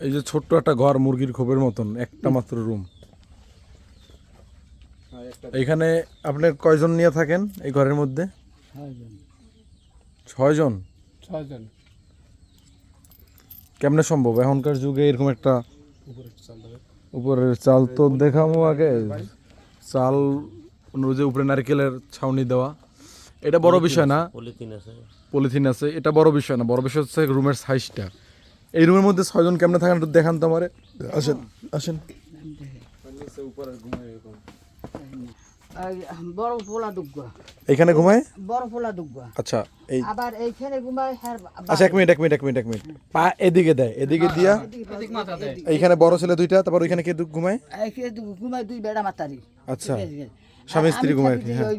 এই যে ছোট্ট একটা ঘর মুরগির খোপের মতন একটা মাত্র রুম এইখানে আপনি কয়জন নিয়ে থাকেন এই ঘরের মধ্যে? ছয়জন? ছয়জন। কেমনে সম্ভব? এখনকার যুগে এরকম একটা উপরের চাল তো দেখামো আগে। চাল যে উপরে নারকেলের ছাউনি দেওয়া। এটা বড় বিষয় না? পলিথিন আছে। পলিথিন আছে। এটা বড় বিষয় না বড় বিষয় হচ্ছে রুমের সাইজটা এই রুমের মধ্যে ছয়জন কেমনে থাকেন একটু দেখান তো আমারে। আসেন আসেন। বড় পোলা দুগ্গ। এখানে ঘুমায়? বড় পোলা দুগ্গ। আচ্ছা এই আবার এইখানে ঘুমায় আচ্ছা এক মিনিট এক মিনিট এক মিনিট এক মিনিট। পা এদিকে দেয় এদিকে দিয়া। এইখানে বড় ছেলে দুইটা তারপর ওইখানে কে ঘুমায়? ঘুমায় দুই বেড়া মাতারি। আচ্ছা। স্বামী স্ত্রী ঘুমায় হ্যাঁ।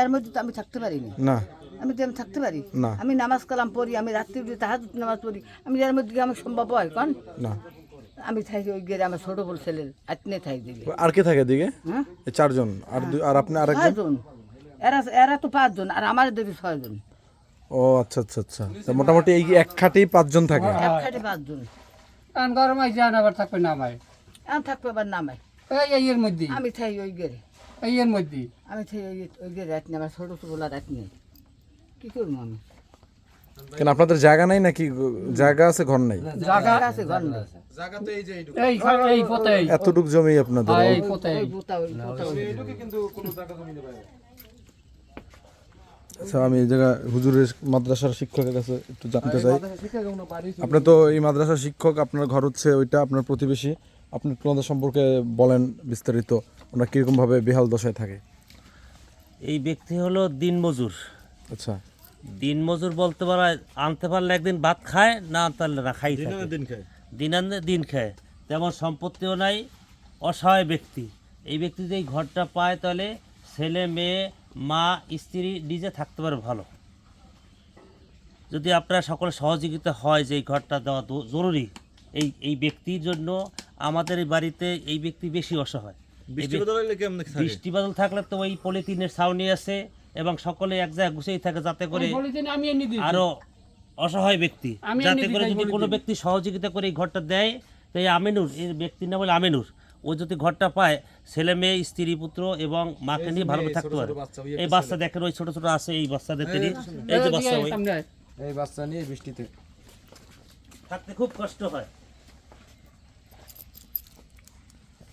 এর মধ্যে তো আমি থাকতে পারি না না। আমি তো আমি থাকতে পারি? আমি নামাজ কালাম পড়ি আমি রাত্রি উঠে তাহাজ নামাজ পড়ি। আমি যার মধ্যে কি আমার সম্ভব হয় কন? না। আমি থাকি ওই ঘরে আমার ছোট বল ছেলের আত্মীয় থাই দিলে। আর কে থাকে এদিকে? হ্যাঁ? চারজন। আর দুই আর আপনি আরেকজন? ছয়জন। এরা এরা তো পাঁচজন আর আমার দেবী ছয়জন। ও আচ্ছা আচ্ছা আচ্ছা। তা মোটামুটি এই এক খাটেই পাঁচজন থাকে। এক খাটে পাঁচজন। এখন গরম আন আবার থাকবে না আমায়। আমি থাকবে আবার নামাই এই এই এর মধ্যে আমি থাই ওই ঘরে এই এর মধ্যে আমি থাই ওই ওই ঘরে রাত আমার ছোট বলা রাত নেই কি করব আমি? কেন আপনাদের জায়গা নাই নাকি? জায়গা আছে ঘর নাই? জায়গা জায়গা আছে ঘর নেই। এই এই পথে এতটুক জমি আপনাদের? হ্যাঁ, এই পথে আচ্ছা আমি এই জায়গা হুজুরের মাদ্রাসার শিক্ষকের কাছে একটু জানতে চাই। আপনি তো এই মাদ্রাসার শিক্ষক আপনার ঘর হচ্ছে ওইটা আপনার প্রতিবেশী। আপনি ওনাদের সম্পর্কে বলেন বিস্তারিত। ওনারা কীরকমভাবে বেহাল দশায় থাকে? এই ব্যক্তি হলো দিনমজুর। আচ্ছা। দিনমজুর বলতে পারা আনতে পারলে একদিন ভাত খায় না আনতে পারলে না খাই দিন আনতে দিন খায়? তেমন সম্পত্তিও নাই অসহায় ব্যক্তি। এই ব্যক্তি যদি এই ঘরটা পায় তাহলে ছেলে মেয়ে মা স্ত্রী নিজে থাকতে পারে ভালো। যদি আপনারা সকলে সহযোগিতা হয় যে এই ঘরটা দেওয়া জরুরি এই এই ব্যক্তির জন্য আমাদের এই বাড়িতে এই ব্যক্তি বেশি অসহায়। বৃষ্টি বৃষ্টি বাদল থাকলে তো ওই পলিথিনের ছাউনি আছে এবং সকলে এক জায়গায় গুছিয়ে থাকে যাতে করে আরও অসহায় ব্যক্তি। যাতে করে যদি কোনো ব্যক্তি সহযোগিতা করে এই ঘরটা দেয় তো এই আমিনুর এই ব্যক্তির নাম হলো আমিনুর ও যদি ঘরটা পায় ছেলে মেয়ে স্ত্রী পুত্র এবং মাকে নিয়ে ভালো থাকতে পারে। এই বাচ্চা দেখেন ওই ছোট ছোট আছে এই বাচ্চাদের তিনি। এই যে বাচ্চা ওই। এই বাচ্চা নিয়ে বৃষ্টিতে। থাকতে খুব কষ্ট হয়।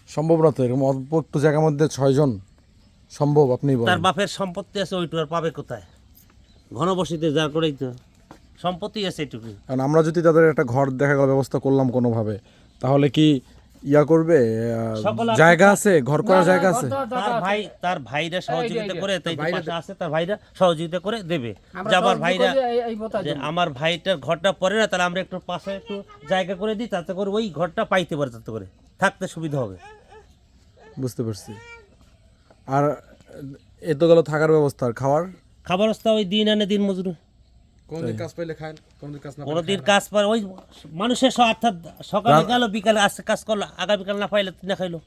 সম্ভব না তো এরকম অল্প একটু জায়গার মধ্যে ছয়জন সম্ভব আপনি তার বাপের সম্পত্তি আছে ওইটু আর পাবে কোথায়? ঘনবসতিতে যার করেই তো। সম্পত্তি আছে এটুকু। কারণ আমরা যদি তাদের একটা ঘর দেখা গেল ব্যবস্থা করলাম কোনোভাবে তাহলে কি ইয়া করবে? জায়গা আছে? ঘর করার জায়গা আছে? তার ভাই তার ভাইরা সহযোগিতা করে তাই পাশে আছে তার ভাইরা সহযোগিতা করে দেবে। যে আমার ভাইরা যে আমার ভাইটার ঘরটা পরে না তাহলে আমরা একটু পাশে একটু জায়গা করে দিই তাতে করে ওই ঘরটা পাইতে পারে তাতে করে। থাকতে সুবিধা হবে। বুঝতে পারছি। আর এ তো গেল থাকার ব্যবস্থা আর খাওয়ার? খাবার অবস্থা ওই দিন আনে দিন মজুর। কোনদিন কাজ পাইলে খান কোনদিন কাজ না কোনোদিন কাজ পার ওই মানুষের অর্থাৎ সকালে গেল বিকালে আসছে কাজ করল আগামীকাল না পাইলে না খাইলো।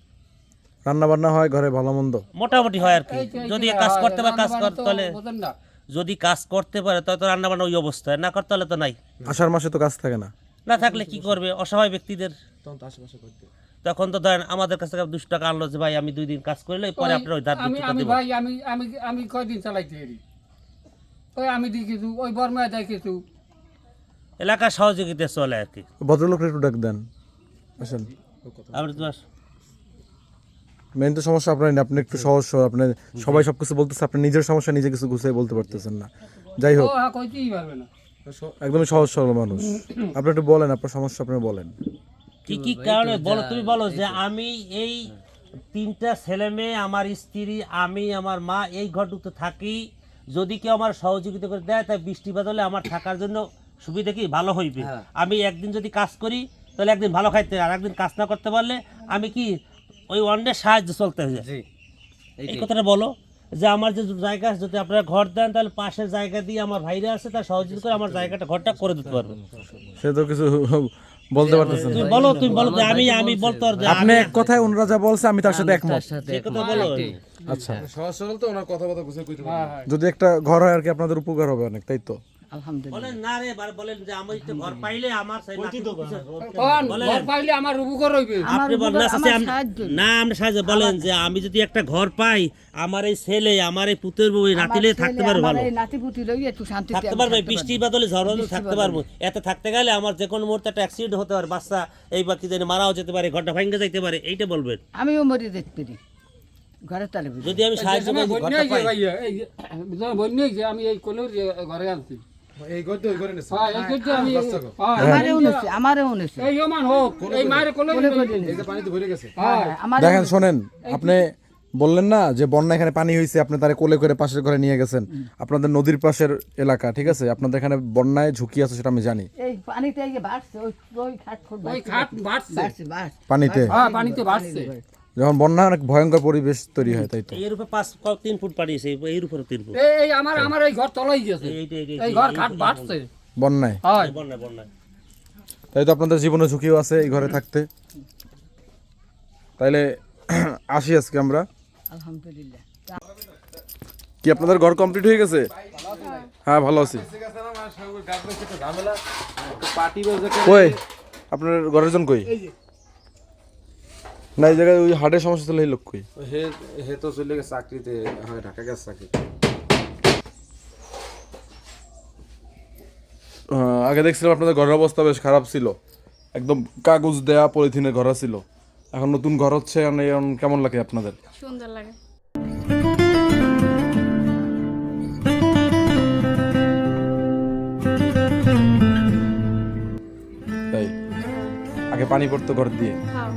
রান্না বান্না হয় ঘরে ভালো মন্দ? মোটামুটি হয় আর কি। যদি কাজ করতে পারে কাজ করতে হলে বোঝেন না। যদি কাজ করতে পারে তত রান্না বান্না ওই অবস্থায় না করতে হলে তো নাই। আষাঢ় মাসে তো কাজ থাকে না। না থাকলে কি করবে? অসহায় ব্যক্তিদের তখন তো আশেপাশে করতে তখন তো ধরেন আমাদের কাছ থেকে দুশো টাকা আনলো যে ভাই আমি দুই দিন কাজ করলে পরে আপনার ওই ধার আমি আমি ভাই আমি আমি আমি কয়দিন চালাইতে পারি? ওই আমি দিই কিছু ওই বর্মায় দেয় কিছু। এলাকার সহযোগিতা চলে আর কি। ভদ্রলোকের একটু ডাক দেন। আসেন। আমরা তো আর- মেন তো সমস্যা আপনার আপনি একটু সহজ সরল, আপনি সবাই সব কিছু বলতেছে আপনি নিজের সমস্যা নিজে কিছু গুছিয়ে বলতে পারতেছেন না। যাই হোক। হ্যাঁ কইতেই পারবে না। একদমই সহজ সরল মানুষ। আপনি একটু বলেন আপনার সমস্যা আপনি বলেন। কি কি কারণে? বলো তুমি বলো যে আমি এই তিনটা ছেলে মেয়ে আমার স্ত্রী আমি আমার মা এই ঘরটুকু থাকি। যদি কেউ আমার সহযোগিতা করে দেয় তাই বৃষ্টি বাদলে আমার থাকার জন্য সুবিধা কি? ভালো হইবে। আমি একদিন যদি কাজ করি তাহলে একদিন ভালো খাইতে আর একদিন কাজ না করতে পারলে আমি কি ওই অন্যের সাহায্য চলতে হয়ে? যায় এই কথাটা বলো। যে আমার যে জায়গা আছে, যদি আপনারা ঘর দেন তাহলে পাশের জায়গা দিয়ে আমার ভাইরা আছে তার সহযোগিতা করে আমার জায়গাটা ঘরটা করে দিতে পারবে সে তো কিছু বলতে পারতেছেন তুমি বলো তুমি বলো আমি আমি বলতে আপনি এক কথায় ওনারা যা বলছে আমি তার সাথে একমত। কথা বলো। আচ্ছা। সহজ সরল তো ওনার কথা কথা বুঝে কইতে হ্যাঁ হ্যাঁ। যদি একটা ঘর হয় আর কি আপনাদের উপকার হবে অনেক তাই তো? যে আমি তো ঘর পাইলে আমার সেই নাতি পুতি- কোন বলেন। ঘর পাইলে আমার উপকার হইবে আমার আপনি বলেন উপকার, না, চাচি, আমার আম- সাহায্য। না আমরা সাহায্য বলেন যে আমি যদি একটা ঘর পাই আমার এই ছেলে আমার এই পুতের বউ এই নাতিলে থাকতে পারবে আমার ভালো। এই নাতিপুতি লইয়া একটু শান্তিতে থাকতে পারবে বৃষ্টি বাদলে ঝড় থাকতে পারব। এত থাকতে গেলে আমার যে কোনো মুহূর্তে একটা অ্যাক্সিডেন্ট হতে পারে বাচ্চা এই বা কি জানি মারাও যেতে পারে ঘরটা ভাঙ্গে যাইতে পারে এইটা বলবেন। আমিও মরে যেতে পারি। ঘরে তালে যদি আমি সাহায্য আমি এই কলের ঘরে আনছি। এই গদ্য ওই করে নিছে। হ্যাঁ, এই করতে আমি বাচ্চাকে। হ্যাঁ, আমারও উনেছে এই ওমান হোক এই মায়ের কোলে এই যে পানিতে ভরে গেছে। হ্যাঁ দেখেন শোনেন আপনি বললেন না যে বন্যা এখানে পানি হয়েছে আপনি তারে কোলে করে পাশের ঘরে নিয়ে গেছেন। আপনাদের নদীর পাশের এলাকা ঠিক আছে? আপনাদের এখানে বন্যায় ঝুঁকি আছে সেটা আমি জানি। এই পানিতে এই যে বাড়ছে ওই ওই খাট ওই খাট বাড়ছে। বাড়ছে বাড়ছে। পানিতে? হ্যাঁ পানিতে বাড়ছে। যখন বন্যা অনেক ভয়ঙ্কর পরিবেশ তৈরি হয় তাই তো। এর উপরে পাঁচ তিন ফুট পাড়িয়েছে এর উপরে তিন ফুট। এই এই আমার আমার এই ঘর তলাই গেছে এই ঘর খাট বাড়ছে বন্যায়। হয়। বন্যা বন্যা তাই তো আপনাদের জীবনে ঝুঁকিও আছে এই ঘরে থাকতে। তাইলে আসি আজকে আমরা। আলহামদুলিল্লাহ। কি আপনাদের ঘর কমপ্লিট হয়ে গেছে? হ্যাঁ ভালো আছি। পার্টি কই? আপনার ঘরের জন কই? না এই জায়গায় ওই হার্টের সমস্যা ছিল এই লোক হে হে তো চলে গেছে চাকরিতে হয় ঢাকা গেছে চাকরি আগে দেখছিলাম আপনাদের ঘরের অবস্থা বেশ খারাপ ছিল। একদম কাগজ দেয়া পলিথিনের ঘর ছিল। এখন নতুন ঘর হচ্ছে কেমন লাগে আপনাদের? সুন্দর লাগে। তাই? আগে পানি পড়তো ঘর দিয়ে? খাও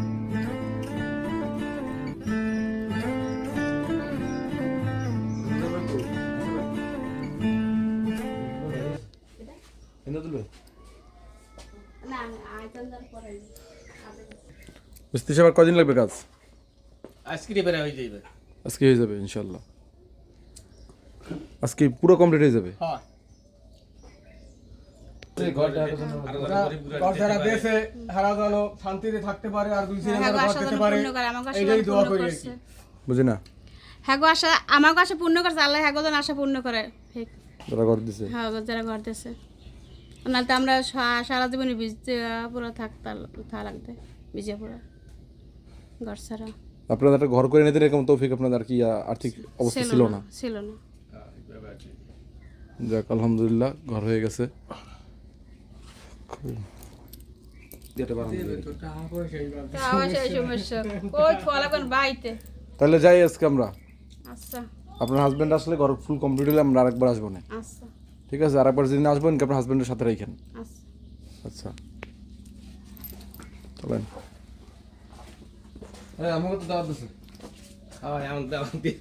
মিস্ত্রি সাহেব কদিন লাগবে কাজ? আজকে বেড়া হয়ে যাবে আজকে হয়ে যাবে ইনশাল্লাহ। আজকে পুরো কমপ্লিট হয়ে যাবে? হয়। যারা দেশে হারা যেন শান্তিতে থাকতে পারে হ্যাঁ আশা করে আমার কাছে পূর্ণ করছে। বুঝি না? হ্যাঁ আশা আমার কাছে পূর্ণ করছে আল্লাহ হ্যাঁ আশা পূর্ণ করে। যারা ঘর দিছে। হ্যাঁ যারা ঘর দিয়েছে নাহলে তো আমরা সারা জীবনে ভিজতে পুরো থাকতে থা লাগতে ভিজে পুরো ঘর ছাড়া। আপনাদের একটা ঘর করে নিতে এরকম তৌফিক আপনাদের কি আর্থিক অবস্থা ছিল না ছিল না। যাক আলহামদুলিল্লাহ ঘর হয়ে গেছে। তাহলে যাই আজকে আমরা। আচ্ছা। আপনার হাজবেন্ড আসলে ঘর ফুল কমপ্লিট হলে আমরা আরেকবার আসব না। আচ্ছা। ঠিক আছে আর একবার যেদিন আসবেন কি আপনার হাজব্যান্ডের সাথে রাখেন? আচ্ছা। আচ্ছা। চলেন। আমাকে তো দাওয়াত দিচ্ছে হ্যাঁ আমাকে দাওয়াত দিয়ে